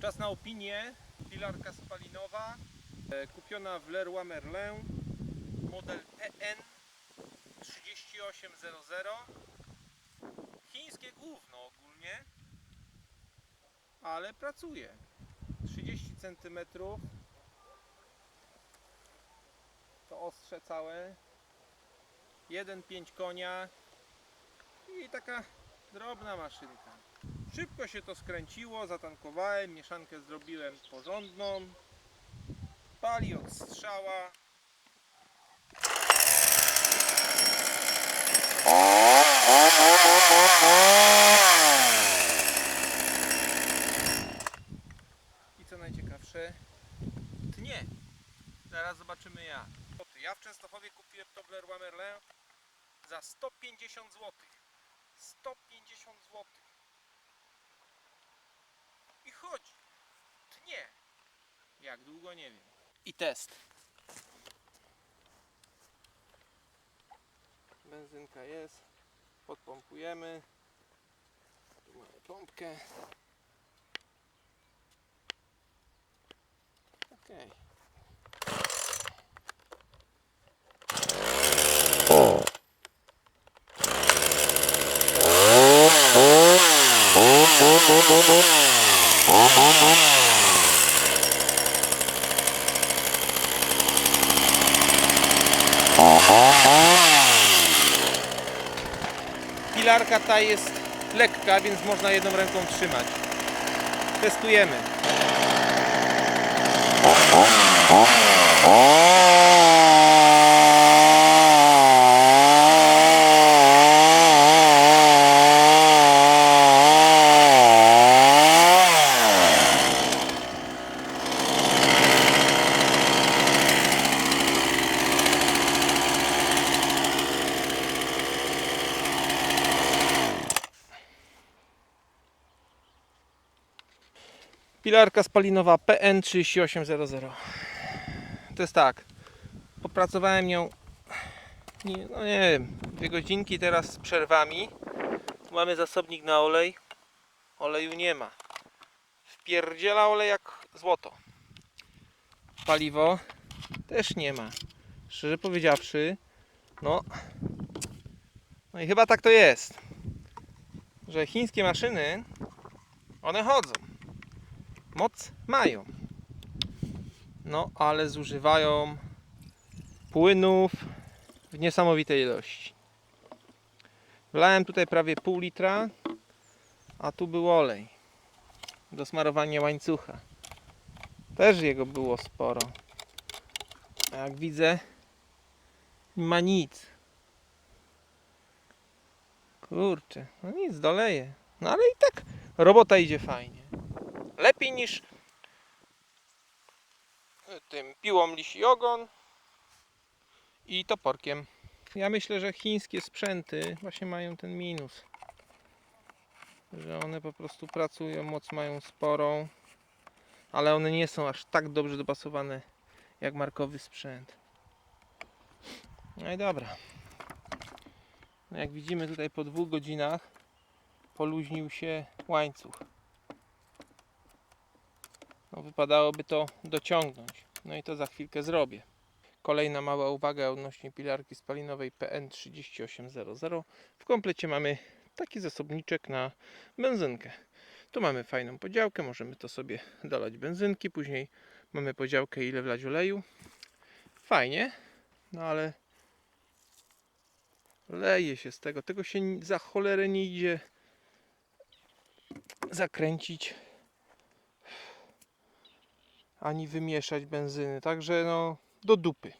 Czas na opinię. Pilarka spalinowa. e, Kupiona w Leroy Merlin. Model PN 3800. Chińskie gówno ogólnie. Ale pracuje. 30 cm. To ostrze całe. 1,5 konia. I taka drobna maszynka. Szybko się to skręciło, zatankowałem, mieszankę zrobiłem porządną. Pali od strzała. I co najciekawsze, tnie. Zaraz zobaczymy jak. Ja w Częstochowie kupiłem to w Leroy Merlin za 150 zł. 150 zł. Chodzi. Tnie. Jak długo nie wiem. I test. Benzynka jest. Podpompujemy. Tu mamy pompkę. Okej. Pilarka ta jest lekka, więc można jedną ręką trzymać. Testujemy. Pilarka spalinowa PN3800. To jest tak. Popracowałem nią nie, no nie wiem, dwie godzinki teraz z przerwami. Mamy zasobnik na olej. Oleju nie ma. Wpierdziela olej jak złoto. Paliwo też nie ma. Szczerze powiedziawszy, no. No i chyba tak to jest. Że chińskie maszyny, one chodzą moc mają. No, ale zużywają płynów w niesamowitej ilości. Wlałem tutaj prawie pół litra, a tu był olej do smarowania łańcucha. Też jego było sporo. A jak widzę, nie ma nic. Kurczę, no nic, doleję. No ale i tak robota idzie fajnie lepiej niż tym piłą lisi ogon i toporkiem. Ja myślę, że chińskie sprzęty właśnie mają ten minus. Że one po prostu pracują, moc mają sporą, ale one nie są aż tak dobrze dopasowane jak markowy sprzęt. No i dobra. No jak widzimy tutaj po dwóch godzinach poluźnił się łańcuch. No, wypadałoby to dociągnąć. No i to za chwilkę zrobię. Kolejna mała uwaga odnośnie pilarki spalinowej PN3800. W komplecie mamy taki zasobniczek na benzynkę. Tu mamy fajną podziałkę, możemy to sobie dolać benzynki, później mamy podziałkę ile wlać oleju. Fajnie, no ale leje się z tego. Tego się za cholerę nie idzie zakręcić ani wymieszać benzyny. Także no do dupy.